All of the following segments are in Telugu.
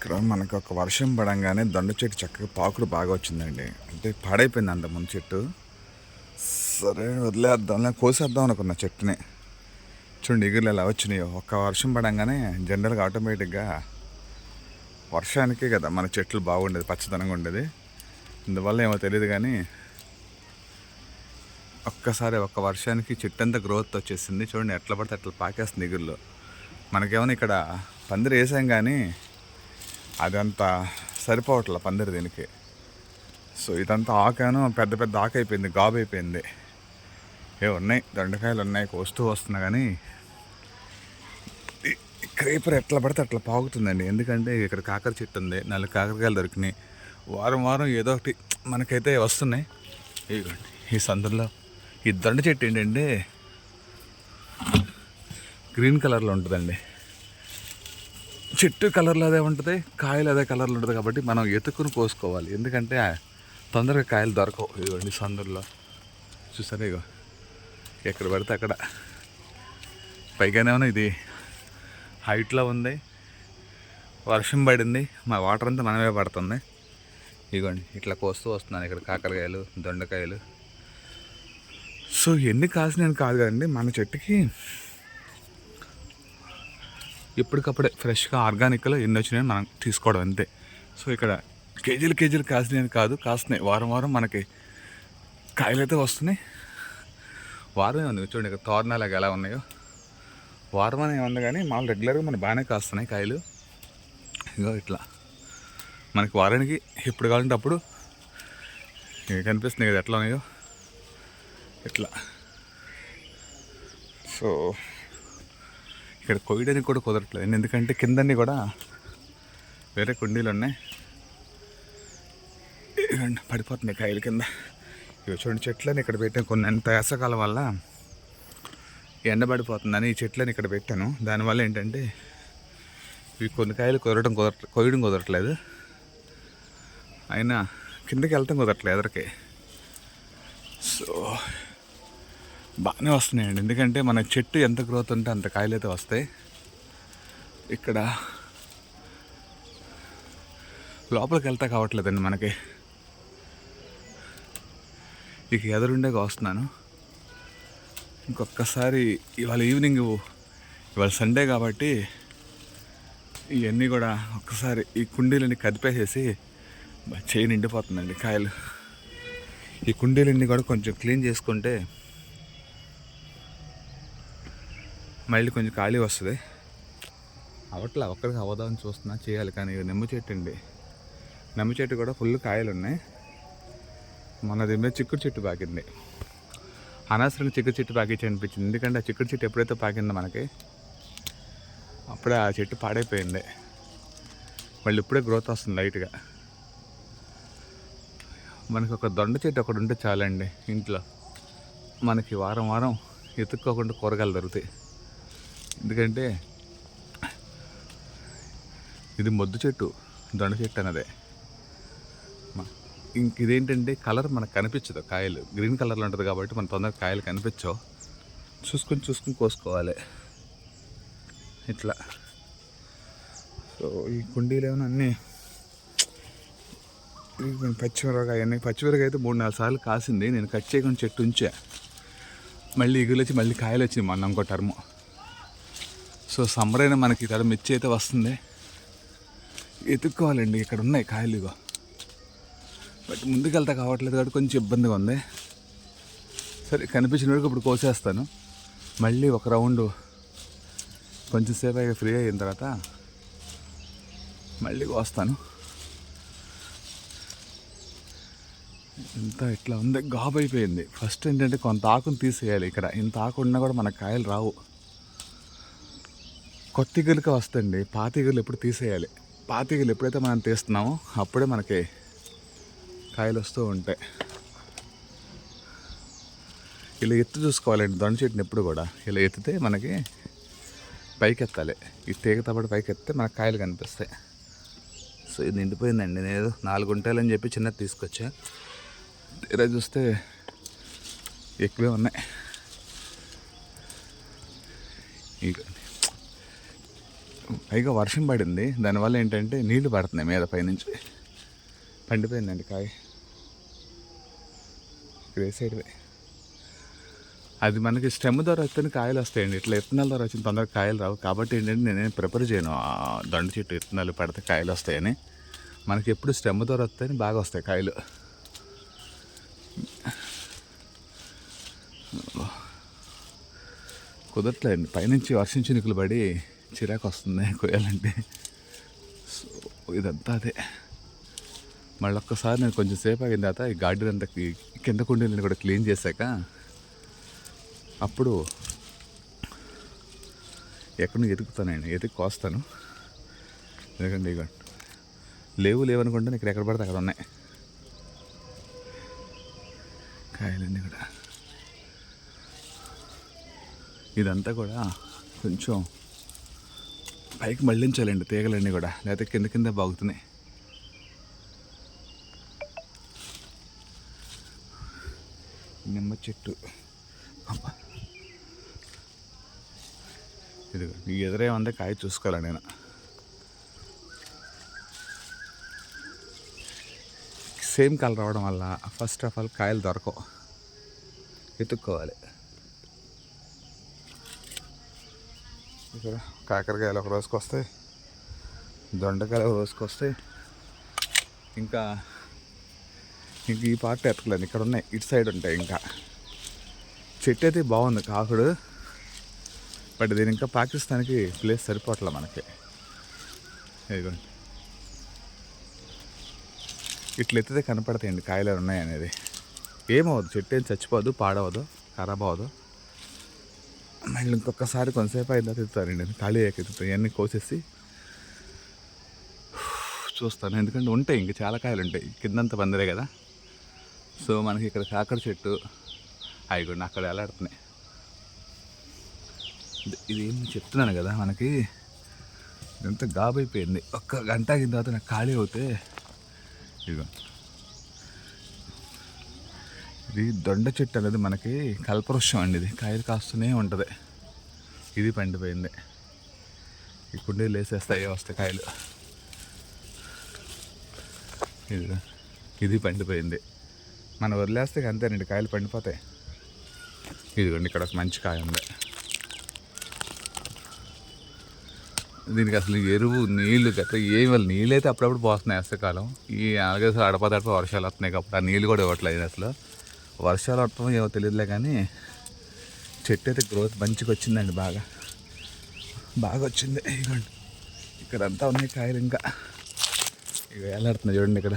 ఇక్కడ మనకు ఒక వర్షం పడంగానే దొండ చెట్టు చక్కగా పాకుడు బాగా వచ్చిందండి. అంటే పాడైపోయింది అంత ముందు చెట్టు. సరే వదిలేద్దాం కోసేద్దాం అనుకున్న చెట్టుని. చూడండి ఎగురులు ఎలా వచ్చినాయో. ఒక్క వర్షం పడంగానే జనరల్గా ఆటోమేటిక్గా వర్షానికే కదా మన చెట్లు బాగుండేది పచ్చదనంగా ఉండేది. ఇందువల్ల ఏమో తెలియదు కానీ ఒక్కసారి ఒక్క వర్షానికి చెట్టు అంతా గ్రోత్ వచ్చేసింది. చూడండి ఎట్లా పడితే అట్లా పాకేస్తుంది ఎగురులో. మనకేమైనా ఇక్కడ పందిరి వేసాం కానీ అదంతా సరిపోవట్ల పందిరి దీనికి. సో ఇదంతా ఆకాను పెద్ద పెద్ద ఆకైపోయింది అయిపోయింది గాబు అయిపోయింది. ఏ ఉన్నాయి దొండకాయలు ఉన్నాయి కోస్తూ వస్తున్నా కానీ క్రీపర్ ఎట్లా పడితే అట్లా పాగుతుందండి. ఎందుకంటే ఇక్కడ కాకర చెట్టు ఉంది నాలుగు కాకరకాయలు దొరికినాయి. వారం వారం ఏదో ఒకటి మనకైతే వస్తున్నాయి. ఇదిగోండి ఈ సందులో ఈ దొండ చెట్టు ఏంటంటే గ్రీన్ కలర్లో ఉంటుందండి. చెట్టు కలర్లో అదే ఉంటుంది కాయలు అదే కలర్లో ఉంటుంది కాబట్టి మనం ఎత్తుకుని కోసుకోవాలి. ఎందుకంటే తొందరగా కాయలు దొరకవు. ఇదిగోండి సందుల్లో. చూసారా ఇగో? ఎక్కడ పడితే అక్కడ. పైగానేమో ఇది హైట్లో ఉంది వర్షం పడింది మా వాటర్ అంతా మనమే పడుతుంది. ఇదిగోండి ఇట్లా కోస్తూ వస్తున్నాను ఇక్కడ కాకరకాయలు దొండకాయలు. సో ఎన్ని కాసినాయని కాదు కదండి మన చెట్టుకి ఎప్పటికప్పుడే ఫ్రెష్గా ఆర్గానిక్లో ఎన్ని వచ్చినాయని మనం తీసుకోవడం అంతే. సో ఇక్కడ కేజీలు కేజీలు కాసినాయని కాదు కాస్తున్నాయి. వారం వారం మనకి కాయలు అయితే వస్తున్నాయి. వారమే ఉంది చూడండి ఇక్కడ తోరణాలు ఎలా ఉన్నాయో. వారం అనే ఉంది కానీ మామూలు రెగ్యులర్గా మనకి బాగానే కాస్తున్నాయి కాయలు. ఇగో ఇట్లా. మనకి వారానికి ఎప్పుడు కావాలంటే అప్పుడు ఇవి కనిపిస్తున్నాయి కదా ఎట్లా ఉన్నాయో. ఇట్లా. సో ఇక్కడ కొయ్యడానికి కూడా కుదరట్లేదు. ఎందుకంటే కిందన్నీ కూడా వేరే కుండీలు ఉన్నాయి పడిపోతున్నాయి కాయలు కింద. ఇవి చూడండి చెట్లని ఇక్కడ పెట్టాను. కొన్ని ఎంత వేసవకాలం వల్ల ఎండబడిపోతుందని ఈ చెట్లని ఇక్కడ పెట్టాను. దానివల్ల ఏంటంటే ఇవి కొన్ని కాయలు కుదరడం కుదర కొయ్యడం కుదరట్లేదు. అయినా కిందకి వెళ్తాం కుదరట్లేదు ఎదరికి. సో బాగానే వస్తున్నాయండి. ఎందుకంటే మన చెట్టు ఎంత గ్రోత్ ఉంటే అంత కాయలు అయితే వస్తాయి. ఇక్కడ లోపలికి వెళ్తా కావట్లేదండి మనకి. ఇక ఎదురుండే వస్తున్నాను. ఇంకొకసారి ఇవాళ ఈవినింగ్ ఇవాళ సండే కాబట్టి ఇవన్నీ కూడా ఒక్కసారి ఈ కుండీలన్నీ కదిపేసేసి చేయి నిండిపోతుందండి కాయలు. ఈ కుండీలన్నీ కూడా కొంచెం క్లీన్ చేసుకుంటే మళ్ళీ కొంచెం ఖాళీ వస్తుంది. అవట్లా ఒక్కడికి అవదామని చూస్తున్నా చేయాలి. కానీ ఇది నిమ్మ చెట్టు అండి. నిమ్మ చెట్టు కూడా ఫుల్ కాయలు ఉన్నాయి. మన దీని మీద చిక్కుడు చెట్టు పాకింది. అనవసరంగా చిక్కుడు చెట్టు పాకించి అనిపించింది. ఎందుకంటే ఆ చిక్కుడు చెట్టు ఎప్పుడైతే పాకిందో మనకి అప్పుడే ఆ చెట్టు పాడైపోయింది. మళ్ళీ ఇప్పుడే గ్రోత్ వస్తుంది లైట్గా. మనకి ఒక దొండ చెట్టు ఒకటి ఉంటే చాలండి ఇంట్లో. మనకి వారం వారం ఎత్తుక్కోకుండా కూరగాయలు దొరుకుతాయి. ఎందుకంటే ఇది మొద్దు చెట్టు దొండ చెట్టు అన్నదే. ఇంక ఇదేంటంటే కలర్ మనకు కనిపించదు కాయలు. గ్రీన్ కలర్లో ఉంటుంది కాబట్టి మన తొందరగా కాయలు కనిపించవు. చూసుకొని చూసుకొని కోసుకోవాలి. ఇట్లా. సో ఈ కుండీలు ఏమైనా అన్నీ పచ్చిమిరపకాయ అన్నీ పచ్చిమిరపకాయ అయితే మూడు నాలుగు సార్లు కాసింది. నేను కట్ చేయకుండా చెట్టు ఉంచా. మళ్ళీ ఇగులు వచ్చి మళ్ళీ కాయలు వచ్చింది మొన్న ఇంకో టర్ము. సో సమ్మర్ అయినా మనకి ఇక్కడ మిర్చి అయితే వస్తుంది. ఎత్తుక్కోవాలండి ఇక్కడ ఉన్నాయి కాయలు ఇగో. బట్ ముందుకెళ్తా కావట్లేదు కాబట్టి కొంచెం ఇబ్బందిగా ఉంది. సరే కనిపించిన వరకు ఇప్పుడు కోసేస్తాను. మళ్ళీ ఒక రౌండ్ కొంచెం సేపు అయ్యి ఫ్రీ అయిన తర్వాత మళ్ళీ కోస్తాను. ఇంత ఇట్లా ఉంది గాబ్ అయిపోయింది ఫస్ట్ ఏంటంటే కొంత ఆకును తీసేయాలి ఇక్కడ. ఇంత ఆకు ఉన్నా కూడా మన కాయలు రావు. కొత్త ఈగలకి వస్తుంది పాత ఈగలు ఎప్పుడు తీసేయాలి. పాత ఈగలు ఎప్పుడైతే మనం తీస్తున్నామో అప్పుడే మనకి కాయలు వస్తూ ఉంటాయి. ఇలా ఎత్తు చూసుకోవాలండి. దొండ చెట్టుని ఎప్పుడు కూడా. ఇలా ఎత్తితే మనకి పైకి ఎత్తాలి ఈ తీగ తప్పటి పైకి మనకు కాయలు కనిపిస్తాయి. సో ఇది నిండిపోయిందండి. నేను నాలుగు ఉంటాయని చెప్పి చిన్నది తీసుకొచ్చా. తీరా చూస్తే ఎక్కువే ఉన్నాయి. ఇంకా పైగా వర్షం పడింది. దానివల్ల ఏంటంటే నీళ్ళు పడుతున్నాయి మీద పైనుంచి. పండిపోయిందండి కాయ. ఇక్కడ సైడ్వే అది మనకి స్టెమ్ ద్వారా వస్తేనే కాయలు వస్తాయండి. ఇట్లా విత్తనాల ద్వారా వచ్చిన తొందరగా కాయలు రావు. కాబట్టి ఏంటంటే నేనేం ప్రిపేర్ చేయను. ఆ దండ చెట్టు విత్తనాలు పడితే కాయలు వస్తాయని. మనకి ఎప్పుడు స్టెమ్ ద్వారా వస్తేనే బాగా వస్తాయి కాయలు. కుదరట్లేదండి పైనుంచి వర్షం చినుకులు పడి చిరాకు వస్తుంది కొయ్యాలంటే సో ఇదంతా అదే. మళ్ళీ ఒక్కసారి నేను కొంచెం సేపు అయిన తర్వాత ఈ గార్డెన్ అంతా కింద కుండీలను కూడా క్లీన్ చేశాక అప్పుడు ఎక్కడ ఎదుగుతానండి ఎదుగు కోస్తాను. ఎందుకంటే ఇక లేవు లేవు ఇక్కడ ఎక్కడ పడితే అక్కడ ఉన్నాయి. కాయలన్నీ కూడా. ఇదంతా కూడా కొంచెం పైకి మళ్ళించాలండి తీగలన్నీ కూడా. లేకపోతే కింద కింద బాగుతున్నాయి. నిమ్మ చెట్టు. ఇది ఇదిగో ఈ ఎదురే ఉందే కాయ చూసుకోవాలి నేను. సేమ్ కలర్ రావడం వల్ల ఫస్ట్ ఆఫ్ ఆల్ కాయలు దొరకవు. ఎత్తుక్కోవాలి ఇక్కడ కాకరకాయలు ఒక రోజుకి వస్తాయి. దొండకాయలు ఒక రోజుకి వస్తాయి. ఇంకా ఇంక ఈ పార్ట్ ఎత్తలేదు ఇక్కడ ఉన్నాయి. ఇటు సైడ్ ఉంటాయి ఇంకా. చెట్టు అయితే బాగుంది. కాకుడు. బట్ దీని ఇంకా పాకిస్తాన్కి ప్లేస్ సరిపోవట్లే మనకి. ఇదిగోండి. ఇట్లా ఎత్తితే కనపడతాయండి. కాయలు ఉన్నాయి అనేది ఏమవ్వదు. చెట్టు ఏం చచ్చిపోదు పాడవదు ఖరాబ్ అవ్వదు. మళ్ళీ ఇంకొకసారి కొంతసేపు అయితే తిప్పుతారండి ఖాళీ అయ్యాక ఎత్తుతాయి ఇవన్నీ కోసేసి చూస్తాను. ఎందుకంటే ఉంటాయి ఇంక చాలా కాయలు ఉంటాయి. కిందంతా పందిరే కదా. సో మనకి ఇక్కడ కాకర చెట్టు. అవి కూడా అక్కడ ఎలాడుతున్నాయి ఇది- ఇది ఏం చెప్తున్నాను కదా మనకి? ఎంత గాబైపోయింది. ఒక్క గంట అయిన తర్వాత నాకు ఖాళీ అవుతే ఇదిగో. ఇది దొండ చెట్టు అనేది మనకి కల్పవృక్షం అండి ఇది. కాయలు కాస్తూనే ఉంటుంది. ఇది పండిపోయింది. ఈ కుండీలు వేసేస్తాయి వస్తే కాయలు. ఇది ఇది పండిపోయింది. మనం వదిలేస్తే అంతేనండి కాయలు పండిపోతాయి. ఇదిగోండి ఇక్కడ ఒక మంచి కాయ ఉంది. దీనికి అసలు ఎరువు నీళ్ళు గట్రా ఏమి వాళ్ళు నీళ్ళు అయితే అప్పుడప్పుడు పోస్తున్నాయి కాలం ఈ అలాగే అసలు అడపదడప వర్షాలు వస్తున్నాయి కాబట్టి ఆ నీళ్ళు కూడా ఇవ్వట్లేదు అసలు. వర్షాలు వస్తామో ఏమో తెలియదులే కానీ చెట్టు అయితే గ్రోత్ మంచిగా వచ్చిందండి బాగా. బాగా వచ్చింది. ఇదిగోండి. ఇక్కడ అంతా ఉన్నాయి కాయలు ఇంకా. ఇవి వేలాడుతున్నాయి చూడండి ఇక్కడ.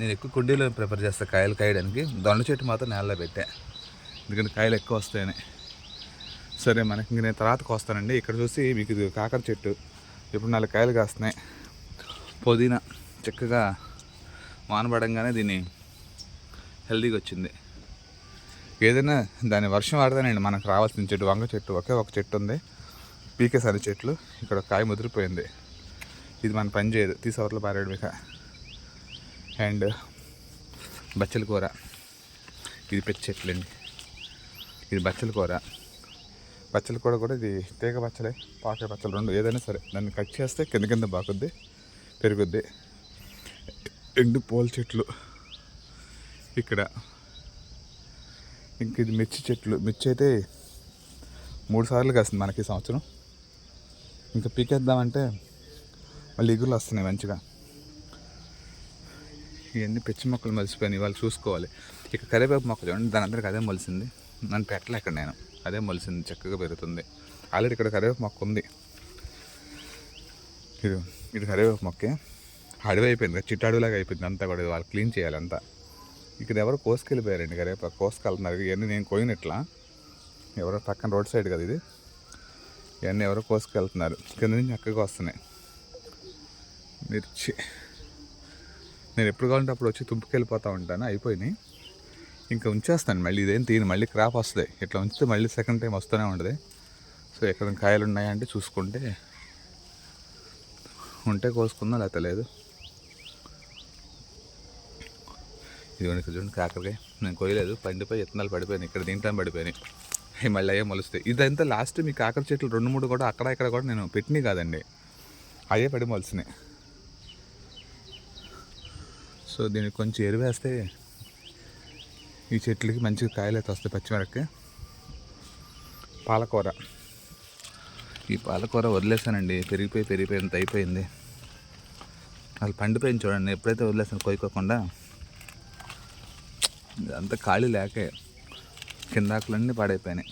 నేను ఎక్కువ కుండీలో ప్రిఫర్ చేస్తాను కాయలు కాయడానికి. దొండ చెట్టు మాత్రం నేలలో పెట్టా. ఎందుకంటే కాయలు ఎక్కువ వస్తాయని. సరే మనకి ఇంక నేను తర్వాత వస్తానండి. ఇక్కడ చూసి మీకు ఇది కాకర చెట్టు. ఇప్పుడు నాలుగు కాయలు కాస్తున్నాయి. పుదీనా చక్కగా వానపడంగానే దీన్ని హెల్దీగా వచ్చింది. ఏదైనా దాని వర్షం ఆడతానండి మనకు రావాల్సిన చెట్టు. వంగ చెట్టు ఒకే ఒక చెట్టు ఉంది. పీకేసారి చెట్లు. ఇక్కడ కాయ ముదిరిపోయింది. ఇది మన పని చేయదు. తీసవర్లు పారాడు ఇక అండ్ బచ్చల కూర. ఇది పెద్ద చెట్లు అండి ఇది బచ్చల కూర. పచ్చలు కూడా కూడా ఇది తీగ పచ్చలే పాక పచ్చలు రెండు ఏదైనా సరే. దాన్ని కట్ చేస్తే కింద కింద బాగుద్ది పెరుగుద్ది. ఎండు పూల చెట్లు ఇక్కడ. ఇంక ఇది మిర్చి చెట్లు. మిర్చి అయితే మూడు సార్లు కాస్తుంది మనకి సంవత్సరం. ఇంకా పీకేద్దామంటే మళ్ళీ ఇగులు వస్తున్నాయి మంచిగా. ఇవన్నీ పిచ్చి మొక్కలు మలిసిపోయినాయి వాళ్ళు చూసుకోవాలి. ఇక కరివేపాకు మొక్క చూడండి దాని అందరికి అదే మొలిసింది. నన్ను పెట్టలే ఇక్కడ నేను. అదే మొలిసింది చక్కగా పెరుగుతుంది. ఆల్రెడీ ఇక్కడ కరివేపాకు మొక్క ఉంది. ఇది ఇది కరివేపాకు మొక్కే అడవి అయిపోయింది చిట్ట అడవిలాగా అయిపోయింది అంతా కూడా. వాళ్ళు క్లీన్ చేయాలి అంతా. ఇక్కడ ఎవరు కోసుకెళ్ళిపోయారండి కరివేపాకు కోసుకెళ్తున్నారు. ఇవన్నీ నేను కోయినట్లా ఎవరో పక్కన రోడ్ సైడ్ కదా ఇది. ఇవన్నీ ఎవరో కోసుకెళ్తున్నారు. కింద నుంచి చక్కగా వస్తున్నాయి. మిర్చి. నేను ఎప్పుడు కావాలంటే అప్పుడు వచ్చి తుంపుకెళ్ళిపోతూ ఉంటాను. అయిపోయినాయి. ఇంకా ఉంచేస్తాను మళ్ళీ ఇదేం తీను మళ్ళీ క్రాప్ వస్తుంది. ఇట్లా ఉంచితే మళ్ళీ సెకండ్ టైం వస్తూనే ఉంటుంది. సో ఎక్కడ కాయలు ఉన్నాయంటే చూసుకుంటే ఉంటే కోసుకుందాం లేకపోతే లేదు. ఇదిగోండి ఇక్కడ చూడండి కాకరకాయ. నేను కొయ్యలేదు. పండిపోయి ఇత్తనాలు పడిపోయినాయి. ఇక్కడ దీంట్లో పడిపోయినాయి. మళ్ళీ అయ్యే మొలుస్తాయి. ఇదంతా లాస్ట్ మీ కాకర చెట్లు రెండు మూడు కూడా అక్కడ ఇక్కడ కూడా నేను పెట్టినవి కాదండి. అయ్యే పడి మొలిసినాయి సో దీనికి కొంచెం ఎరువేస్తే ఈ చెట్లకి మంచిగా కాయలు అయితే వస్తాయి పచ్చిమిరపకాయ. పాలకూర. ఈ పాలకూర వదిలేసానండి. పెరిగిపోయి పెరిగిపోయి అంత అయిపోయింది. అసలు పండిపోయింది చూడండి. ఎప్పుడైతే వదిలేసాను కొయ్యకోకుండా అంత ఖాళీ లేకే కింద ఆకులన్నీ పాడైపోయినాయి.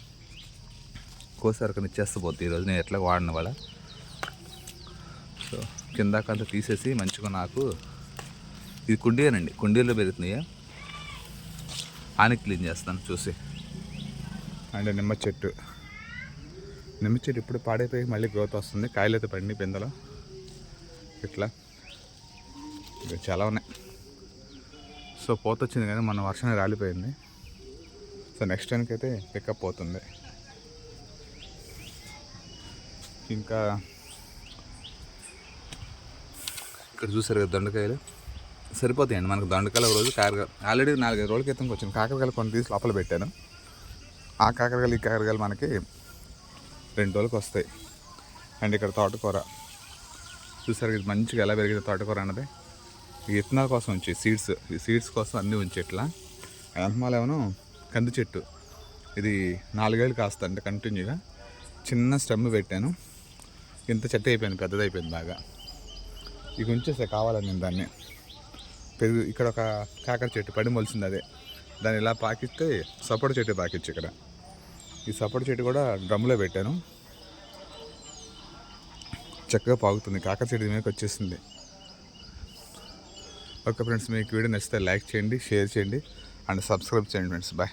కోసరికి ఇచ్చేస్తా పోతుంది ఈరోజు నేను ఎట్లా వాడిన వాళ్ళ సో కింద అంతా తీసేసి మంచిగా నాకు ఇది కుండీయేనండి. కుండీలో పెరుగుతున్నాయా? ఆని క్లీన్ చేస్తాను చూసి. అండ్ నిమ్మ చెట్టు. నిమ్మ చెట్టు ఇప్పుడు పాడైపోయి మళ్ళీ గ్రోత్ వస్తుంది. కాయలు అయితే పండి పిందలో ఇట్లా చాలా ఉన్నాయి. సో పోత వచ్చింది కానీ మన వర్షం రాలిపోయింది. సో నెక్స్ట్ టైంకి అయితే పికప్ పోతుంది. ఇంకా ఇక్కడ చూసారు కదా దొండకాయలు? సరిపోతాయండి. మనకు దొండకాయలు ఒక రోజు కాకరకాయ ఆల్రెడీ నాలుగైదు రోజుల క్రితం వచ్చిన కాకరకాయలు కొన్ని తీసి లోపల పెట్టాను. ఆ కాకరకాయలు ఈ కాకరకాయలు మనకి రెండు రోజులకు వస్తాయి. అండ్ ఇక్కడ తోటకూర. చూసారు ఇది మంచిగా ఎలా పెరిగింది తోటకూర అన్నది. ఈ విత్తనాల కోసం ఉంచి సీడ్స్ ఈ సీడ్స్ కోసం అన్నీ ఉంచేట్లా. ఇట్లా కంది చెట్టు. ఇది నాలుగేళ్ళు కాస్త అంటే కంటిన్యూగా. చిన్న స్టెమ్ పెట్టాను. ఇంత చెట్టు అయిపోయింది పెద్దది అయిపోయింది బాగా. ఇక ఉంచేసే కావాలని నేను దాన్ని. పెరుగు ఇక్కడ ఒక కాకర చెట్టు పడి మొలిసింది అదే. దాన్ని ఇలా పాకిస్తే సపోటా చెట్టు పాకిచ్చు ఇక్కడ. ఈ సపోటా చెట్టు కూడా డ్రమ్లో పెట్టాను. చక్కగా పాగుతుంది కాకర చెట్టు మీదకి వచ్చేసింది ఓకే ఫ్రెండ్స్ మీకు వీడియో నచ్చితే లైక్ చేయండి షేర్ చేయండి అండ్ సబ్స్క్రైబ్ చేయండి ఫ్రెండ్స్. బాయ్.